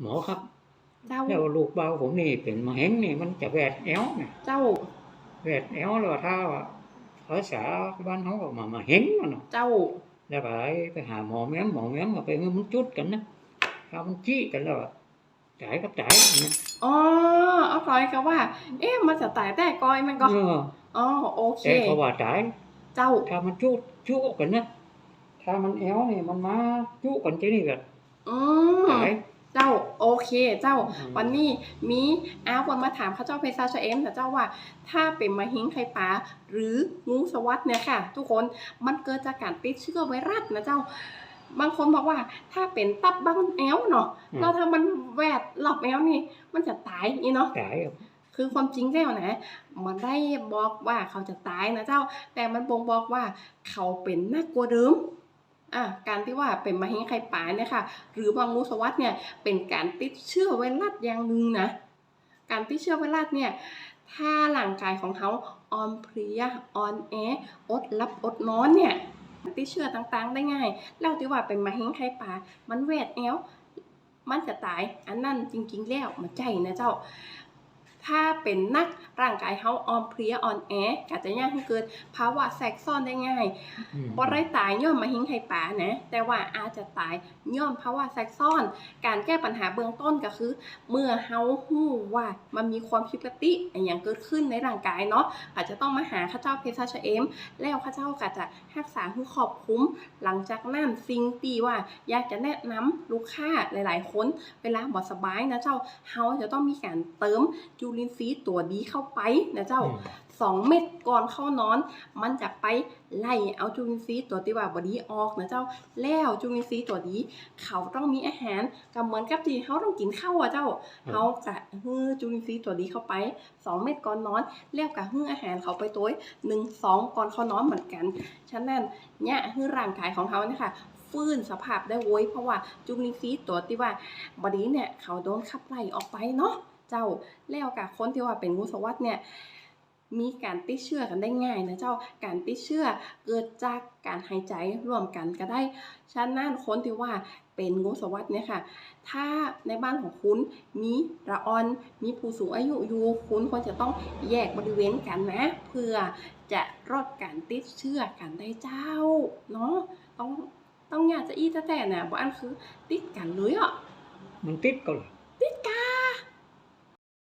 หมอครับ เจ้าแล้วลูกเบาผมนี่เป็นมะเร็งนี่มันจะแหวดแอวเนี่ยเจ้าแหวดแอวแล้วถ้าว่าภาษาบ้านเขาก็มามาเห็นมันเนาะเจ้า แล้วไปไปหาหมอแม้มหมอแม้มก็ไปมันจุดกันนะถ้ามันจี้กันแล้วอะจ่ายก็จ่ายนะอ๋อเอาคอยก็ว่า เอ๊ะมันจะตายแต่กอยมันก็ เอออ๋อ โอเค แต่เขาว่าจ่ายเจ้า ถ้ามันจุดจุกันนะถ้ามันแอวนี่มันมาจุกันที่นี่ก็อืมจ่าย เจ้าโอเค เจ้าอืมวันนี้มีอาคนมาถามข้าเจ้าเพชรชเอ็มแต่เจ้าว่า ถ้าเป็นมะเร็งไข่ปลาหรืองูสวัสดเนี่ยค่ะ ทุกคนมันเกิดจากการติดเชื้อไวรัสนะเจ้า บางคนบอกว่า ถ้าเป็นตับบังแอวเนาะแล้วถ้ามันแวดรอบแอวนี่ มันจะตายนี่เนาะจ่ายอะคือความจริงแล้วนะมันได้บอกว่าเขาจะตายนะเจ้า แต่มันบ่งบอกว่าเขาเป็นนักกว่าเดิม อะการที่ว่าเป็นมะเร็งไข่ปลาเนี่ยค่ะหรือว่างูสวัสดเนี่ยเป็นการติดเชื้อไวรัสอย่างหนึ่งนะการติดเชื้อไวรัสเนี่ยถ้าร่างกายของเขาอ่อนเพลียอ่อนแออดหลับอดนอนเนี่ยติดเชื้อต่างๆ ได้ง่าย แล้วที่ว่าเป็นมะเร็งไข่ปลามันแวดแอวมันจะตาย อันนั้นจริงๆแล้วมันใจนะเจ้า ถ้าเป็นนักร่างกายเขาอ่อนเพลียอ่อนแออาจจะยากให้เกิดภาวะแทรกซ้อนได้ง่ายอืมบ่ได้ตายย้อนมาหิงไข่ป่านะ แต่ว่าอาจจะตายย้อนภาวะแทรกซ้อน การแก้ปัญหาเบื้องต้นก็คือ เมื่อเฮาฮู้ว่ามันมีความผิดปกติอหย่างเกิดขึ้นในร่างกายเนาะอาจจะต้องมาหาข้าเจ้าเพชรชเอม แล้วข้าเจ้าก็จะรักษาให้ครอบคลุมหลังจากนั้นสิ่งที่ว่าอยากจะแนะนำลูกค้าหลาย ๆ คนเวลาบ่สบายนะเจ้าเฮาจะต้องมีการเติมจุลินทรีย์ตัวดีเข้าไปนะเจ้าอืมสองเม็ดก่อนเข้านอน มันจะไปไล่เอาจุลินทรีย์ตัวที่ว่าบดีออกนะเจ้าแล้วจุลินทรีย์ตัวนี้ เขาต้องมีอาหารก็เหมือนกับที่เขาต้องกินข้าวอะเจ้าเขาจะฮื้อจุลินทรีย์ตัวนี้เข้าไปสองเม็ดก่อนนอนแล้วก็ฮื้ออาหารเขาไปตัวหนึ่งสองก่อนเขานอนเหมือนกันฉะนั้นเนี่ยฮื้อร่างกายของเขาเนี่ยค่ะฟื้นสภาพได้โว้ยเพราะว่าจุลินทรีย์ตัวที่ว่าบดีเนี่ยเขาโดนขับไล่ออกไปเนาะ เจ้า แล้วกับคนที่ว่าเป็นงูสวัสดเนี่ยมีการติดเชื้อกันได้ง่ายนะเจ้า การติดเชื้อเกิดจากการหายใจร่วมกันก็ได้ ฉะนั้นคนที่ว่าเป็นงูสวัสดเนี่ยค่ะ ถ้าในบ้านของคุณมีระออน มีผู้สูงอายุอยู่ คุณควรจะต้องแยกบริเวณกันนะ เพื่อจะลดการติดเชื้อกันได้เจ้า เนาะ ต้องต้องอยากจะอี้แต่แต่น่ะบ่อันคือติดกันเลยอะ มันติดก็เลยติดกัน